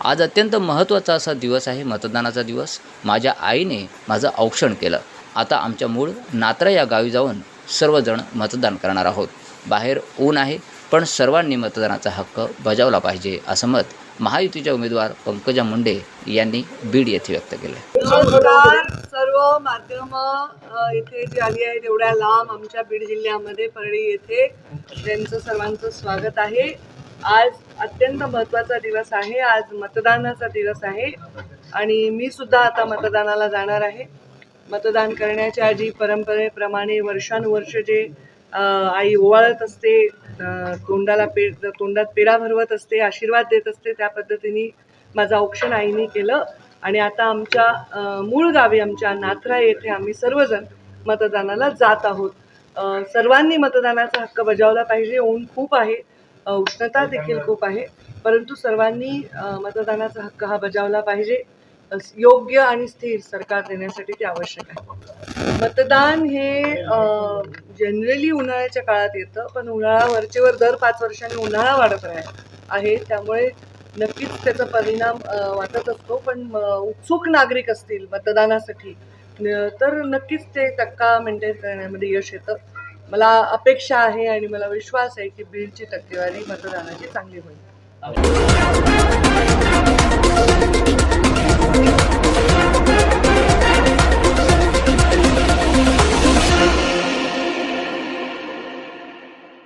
आज अत्यंत महत्त्वाचा असा दिवस आहे मतदानाचा दिवस. माझ्या आईने माझं औक्षण केलं. आता आमच्या मूळ नात्रा या गावी जाऊन सर्वजण मतदान करणार आहोत. बाहेर ऊन आहे पण सर्वांनी मतदानाचा हक्क बजावला पाहिजे असं मत महायुतीच्या उमेदवार पंकजा मुंडे यांनी बीड येथे व्यक्त केलं सर्व माध्यम इथे जी आली आहेत एवढ्या लांब आमच्या बीड जिल्ह्यामध्ये परळी येथे त्यांचं सर्वांचं स्वागत आहे. आज अत्यंत महत्त्वाचा दिवस आहे. आज मतदानाचा दिवस आहे. आणि मी सुद्धा आता मतदानाला जाणार आहे. मतदान करण्याच्या जी परंपरेप्रमाणे वर्षानुवर्ष जे आई ओवाळत असते तोंडाला पे तोंडात पेढा भरवत असते आशीर्वाद देत असते त्या पद्धतीने माझं औक्षण आईने केलं. आणि आता आमच्या मूळ गावी आमच्या नाथरा येथे आम्ही सर्वजण मतदानाला जात आहोत. सर्वांनी मतदानाचा हक्क बजावला पाहिजे ऊन खूप आहे. उष्णता देखील खूप आहे. परंतु सर्वांनी मतदानाचा हक्क हा बजावला पाहिजे. योग्य आणि स्थिर सरकार देण्यासाठी ते आवश्यक आहे. मतदान हे जनरली उन्हाळ्याच्या काळात येतं पण उन्हाळा वरचेवर दर पाच वर्षांनी उन्हाळा वाढत राह आहे. त्यामुळे नक्कीच त्याचा परिणाम वाटत असतो. पण उत्सुक नागरिक असतील मतदानासाठी तर नक्कीच ते टक्का मेंटेन करण्यामध्ये यश येतं. मला अपेक्षा आहे आणि मला विश्वास आहे की बीडची टक्केवारी मतदानाची चांगली होईल.